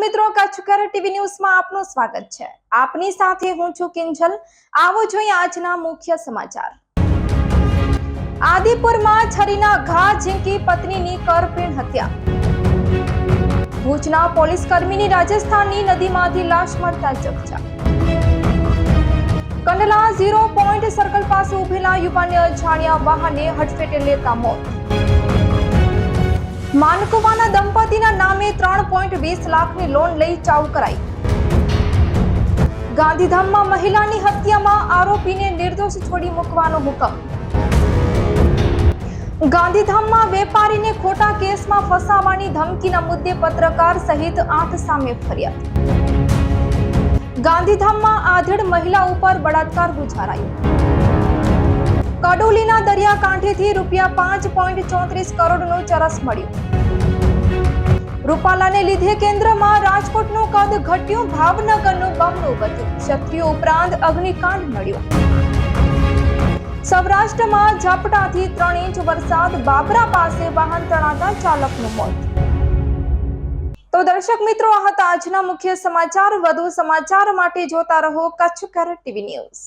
મિત્રો કચ્છ ટીવી ન્યૂઝમાં આપનું સ્વાગત છે. આપની સાથે હું છું કિંજલ. આવો જોઈએ આજના મુખ્ય સમાચાર. આદિપુરમાં છરીના ઘા ઝીંકી પત્નીની કરપીણ હત્યા. ભુજના પોલીસ કર્મીની રાજસ્થાનની નદીમાંથી લાશ મળતા ચકચા કંડલા ઝીરો પોઈન્ટ સર્કલ પાસે ઉભેલા યુવાનને અજાણ્યા વાહને હડફેટે લેતા મોત. માનકુવાના દંપતીના નામે પોઈન્ટ વીસ લાખની લોન લઈ ચાઉ કરાઈ. ગાંધીધામમાં મહિલાની હત્યામાં આરોપીને નિર્દોષ છોડી મૂકવાનો હુકમ. ગાંધીધામમાં વેપારીને ખોટા કેસમાં ફસાવાની ધમકીના મુદ્દે પત્રકાર સહિત આઠ સામે ફરિયાદ. ગાંધીધામમાં આધેડ મહિલા ઉપર બળાત્કાર ગુજારાયો. કડોલીના દરિયાકાંઠેથી રૂપિયા પાંચ પોઈન્ટ ચોત્રીસ કરોડનું ચરસ મળ્યું. રૂપાલાને લીધે કેન્દ્રમાં રાજકોટનું કદ ઘટ્યું, ભાવનગરનું બમણું વધ્યું. ક્ષત્રિયો ઉપરાંત અગ્નિકાંડ મળ્યો સૌરાષ્ટ્રમાં ઝાપટાથી ત્રણ ઇંચ વરસાદ, બાબરા પાસે વાહન તણાતા ચાલકનું મોત. તો દર્શક મિત્રો, આ હતા આજના મુખ્ય સમાચાર. વધુ સમાચાર માટે જોતા રહો કચ્છ કર ટીવી ન્યૂઝ.